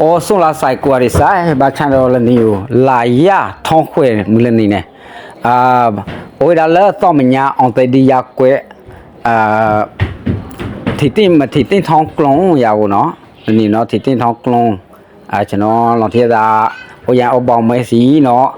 အော်ဆွန်လာဆိုင်ကွာရစားဘာချန်တော်လနီယိုလာရထောင်းခွဲမူလနေနဲ့အာဝေဒါလဲတော့မညာအောင်တဒီရကွဲအာထီတင်မထီတင်ထောင်းကလုံးရဘူးနော်နီနော်ထီတင်ထောင်းကလုံးအာကျွန်တော်လော်ထီတာဟိုရန်အပေါင်းမဲစီနော်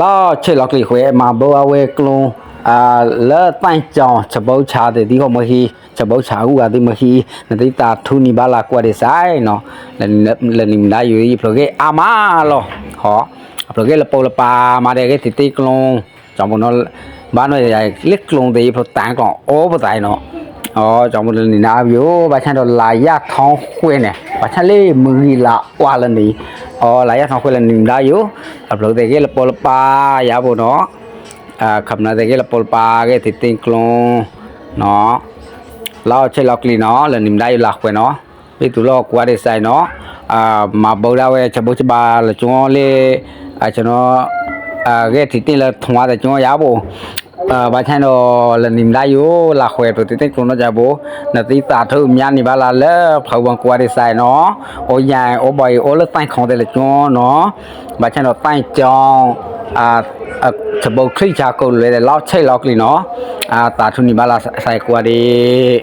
လောက်ချစ်လောက်ကြီးခွဲမှာဘောဝဲကလုံးအာလဲတန့်ကြောင်ချပုတ်ချတဲ့ဒီဟောမဟီ cha bảo sao ga thì mà khi là thì ta thu ni ba la qua để sai nó lần lần mình đã yêu đi, cái cái ama lo họ rồi cái là pol pa mà để cái thịt tiếc luôn trong một nó ba nói là liếc luôn thì phải tặng còn ô, phải tại nó ờ trong một lần nào yêu, bà chăn đó là ya thong khuê nè bà chăn lê gì ờ, là qua lần đi ờ là ya thong khuê lần mình đã yêu, rồi thì cái là pol pa ya bộ nó à khẩm là thì cái là pol pa cái thịt tiếc luôn nó လောက်ချက်လောက်ကလီနော်လနိမလိုက်လောက်ခွေနော်ပြတူလောက်ကွာတဲ့ဆိုင်နော်အာမဘောလာဝဲချဘုချပါလကျွန်းလေးအကျွန်တော်အာရဲ့တီတင်လာထွားတဲ့ကျွန်းရဖို့အာဘာချန်တော့လနိမလိုက်ယောလာခွေတူတိတ်ကုန်းတော့ကြဖို့နတိသာထုမြာနေပါလားလဲဖောက်ဝန်ကွာတဲ့ဆိုင်နော်အိုရိုင်အိုဘိုင်အိုလတိုင်းခေါ်တဲ့လကျွန်းနော်ဘာချန်တော့တိုင်းကြောင်းအာအချဘုတ်ခိချာကုန်လေလောက်ချိတ်လောက်ကလီနော် ah tak suni balas saya kuari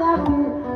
love you.